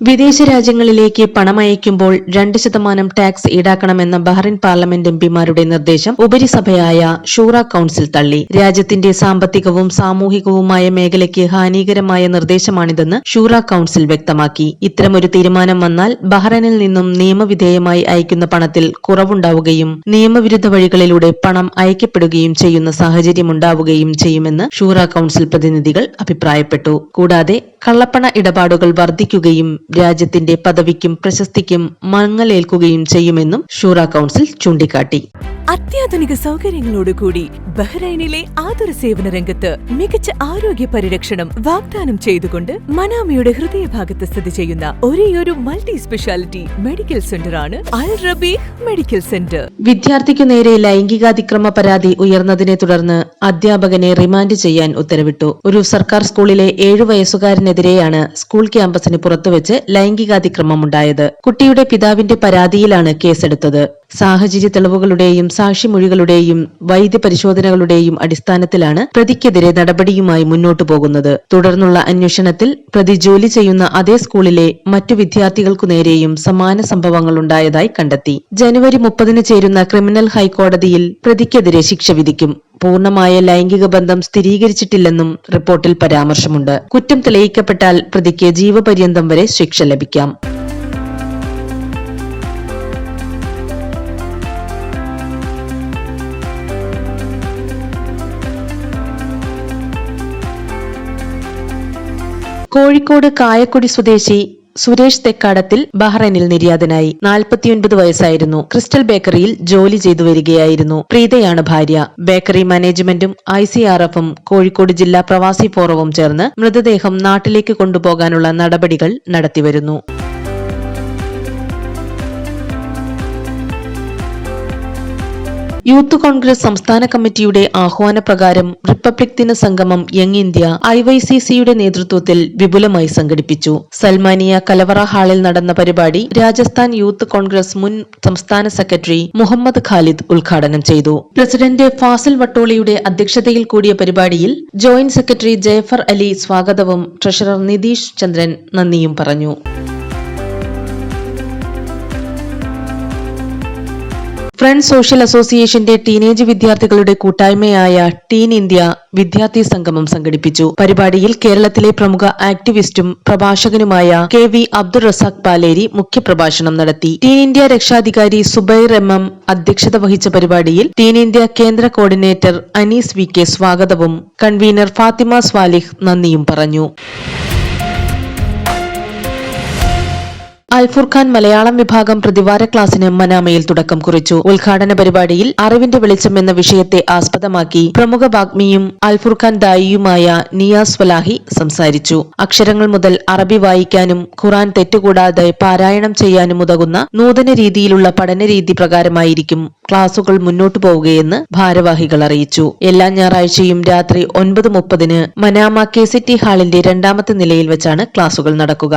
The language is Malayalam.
വിദേശ രാജ്യങ്ങളിലേക്ക് പണമയക്കുമ്പോൾ രണ്ട് ശതമാനം ടാക്സ് ഈടാക്കണമെന്ന ബഹ്റിൻ പാർലമെന്റ് എംപിമാരുടെ നിർദ്ദേശം ഉപരിസഭയായ ഷൂറ കൌൺസിൽ തള്ളി. രാജ്യത്തിന്റെ സാമ്പത്തികവും സാമൂഹികവുമായ മേഖലയ്ക്ക് ഹാനികരമായ നിർദ്ദേശമാണിതെന്ന് ഷൂറ കൌൺസിൽ വ്യക്തമാക്കി. ഇത്തരമൊരു തീരുമാനം വന്നാൽ ബഹ്റൈനിൽ നിന്നും നിയമവിധേയമായി അയക്കുന്ന പണത്തിൽ കുറവുണ്ടാവുകയും നിയമവിരുദ്ധ വഴികളിലൂടെ പണം അയക്കപ്പെടുകയും ചെയ്യുന്ന സാഹചര്യമുണ്ടാവുകയും ചെയ്യുമെന്ന് ഷൂറ കൌൺസിൽ പ്രതിനിധികൾ അഭിപ്രായപ്പെട്ടു. കൂടാതെ കള്ളപ്പണ ഇടപാടുകൾ വർദ്ധിക്കുകയും രാജ്യത്തിന്റെ പദവിക്കും പ്രശസ്തിക്കും മങ്ങലേൽക്കുകയും ചെയ്യുമെന്നും ഷൂറ കൌൺസിൽ ചൂണ്ടിക്കാട്ടി. അത്യാധുനിക സൗകര്യങ്ങളോടുകൂടി ബഹ്റൈനിലെ ആതുര സേവന രംഗത്ത് മികച്ച ആരോഗ്യ പരിരക്ഷണം വാഗ്ദാനം ചെയ്തുകൊണ്ട് മനാമയുടെ ഹൃദയഭാഗത്ത് സ്ഥിതി ചെയ്യുന്ന ഒരേയൊരു മൾട്ടി സ്പെഷ്യാലിറ്റി മെഡിക്കൽ സെന്ററാണ് അൽ റബീഹ് മെഡിക്കൽ സെന്റർ. വിദ്യാർത്ഥിക്കു നേരെ ലൈംഗികാതിക്രമ പരാതി ഉയർന്നതിനെ തുടർന്ന് അധ്യാപകനെ റിമാൻഡ് ചെയ്യാൻ ഉത്തരവിട്ടു. ഒരു സർക്കാർ സ്കൂളിലെ ഏഴു വയസ്സുകാരനെതിരെയാണ് സ്കൂൾ ക്യാമ്പസിന് പുറത്തുവച്ച് ലൈംഗികാതിക്രമമുണ്ടായത്. കുട്ടിയുടെ പിതാവിന്റെ പരാതിയിലാണ് കേസെടുത്തത്. സാഹചര്യ തെളിവുകളുടെയും സാക്ഷിമൊഴികളുടെയും വൈദ്യപരിശോധനകളുടെയും അടിസ്ഥാനത്തിലാണ് പ്രതിക്കെതിരെ നടപടിയുമായി മുന്നോട്ടു പോകുന്നത്. തുടർന്നുള്ള അന്വേഷണത്തിൽ പ്രതി ജോലി ചെയ്യുന്ന അതേ സ്കൂളിലെ മറ്റു വിദ്യാർത്ഥികൾക്കു നേരെയും സമാന സംഭവങ്ങൾ ഉണ്ടായതായി കണ്ടെത്തി. ജനുവരി മുപ്പതിന് ചേരുന്ന ക്രിമിനൽ ഹൈക്കോടതിയിൽ പ്രതിക്കെതിരെ ശിക്ഷ വിധിക്കും. പൂർണമായ ലൈംഗിക ബന്ധം സ്ഥിരീകരിച്ചിട്ടില്ലെന്നും റിപ്പോർട്ടിൽ പരാമർശമുണ്ട്. കുറ്റം തെളിയിക്കപ്പെട്ടാൽ പ്രതിക്ക് ജീവപര്യന്തം വരെ ശിക്ഷ ലഭിക്കാം. കോഴിക്കോട് കായക്കൊടി സ്വദേശി സുരേഷ് തെക്കാടത്തിൽ ബഹ്റൈനിൽ നിര്യാതനായി. നാൽപ്പത്തിയൊൻപത് വയസ്സായിരുന്നു. ക്രിസ്റ്റൽ ബേക്കറിയിൽ ജോലി ചെയ്തു വരികയായിരുന്നു. പ്രീതയാണ് ഭാര്യ. ബേക്കറി മാനേജ്മെന്റും ഐ സി ആർ എഫും കോഴിക്കോട് ജില്ലാ പ്രവാസി ഫോറവും ചേർന്ന് മൃതദേഹം നാട്ടിലേക്ക് കൊണ്ടുപോകാനുള്ള നടപടികൾ നടത്തിവരുന്നു. യൂത്ത് കോൺഗ്രസ് സംസ്ഥാന കമ്മിറ്റിയുടെ ആഹ്വാനപ്രകാരം റിപ്പബ്ലിക് ദിന സംഗമം young India I Y C സിയുടെ നേതൃത്വത്തിൽ വിപുലമായി സംഘടിപ്പിച്ചു. സൽമാനിയ കലവറ ഹാളിൽ നടന്ന പരിപാടി രാജസ്ഥാൻ യൂത്ത് കോൺഗ്രസ് മുൻ സംസ്ഥാന സെക്രട്ടറി മുഹമ്മദ് ഖാലിദ് ഉദ്ഘാടനം ചെയ്തു. പ്രസിഡന്റ് ഫാസിൽ വട്ടോളിയുടെ അധ്യക്ഷതയിൽ കൂടിയ പരിപാടിയിൽ ജോയിന്റ് സെക്രട്ടറി ജയഫർ അലി സ്വാഗതവും ട്രഷറർ നിതീഷ് ചന്ദ്രൻ നന്ദിയും പറഞ്ഞു. ഫ്രണ്ട്സ് സോഷ്യൽ അസോസിയേഷന്റെ ടീനേജ് വിദ്യാർത്ഥികളുടെ കൂട്ടായ്മയായ ടീൻ ഇന്ത്യ വിദ്യാർത്ഥി സംഗമം സംഘടിപ്പിച്ചു. പരിപാടിയിൽ കേരളത്തിലെ പ്രമുഖ ആക്ടിവിസ്റ്റും പ്രഭാഷകനുമായ കെ വി അബ്ദുൾ റസാഖ് പാലേരി മുഖ്യപ്രഭാഷണം നടത്തി. ടീൻ ഇന്ത്യ രക്ഷാധികാരി സുബൈർ എം എം അധ്യക്ഷത വഹിച്ച പരിപാടിയിൽ ടീൻ ഇന്ത്യ കേന്ദ്ര കോർഡിനേറ്റർ അനീസ് വി കെ സ്വാഗതവും കൺവീനർ ഫാത്തിമ സ്വാലിഹ് നന്ദിയും പറഞ്ഞു. അൽഫുർഖാൻ മലയാളം വിഭാഗം പ്രതിവാര ക്ലാസിന് മനാമയിൽ തുടക്കം കുറിച്ചു. ഉദ്ഘാടന പരിപാടിയിൽ അറിവിന്റെ വെളിച്ചം എന്ന വിഷയത്തെ ആസ്പദമാക്കി പ്രമുഖ വാഗ്മിയും അൽഫുർഖാൻ ദായിയുമായ നിയാസ് വലാഹി സംസാരിച്ചു. അക്ഷരങ്ങൾ മുതൽ അറബി വായിക്കാനും ഖുറാൻ തെറ്റുകൂടാതെ പാരായണം ചെയ്യാനും ഉതകുന്ന നൂതന രീതിയിലുള്ള പഠനരീതി പ്രകാരമായിരിക്കും ക്ലാസുകൾ മുന്നോട്ടു പോവുകയെന്ന് ഭാരവാഹികൾ അറിയിച്ചു. എല്ലാ ഞായറാഴ്ചയും രാത്രി ഒൻപത് മുപ്പതിന് മനാമ കെ സിറ്റി ഹാളിന്റെ രണ്ടാമത്തെ നിലയിൽ വെച്ചാണ് ക്ലാസുകൾ നടക്കുക.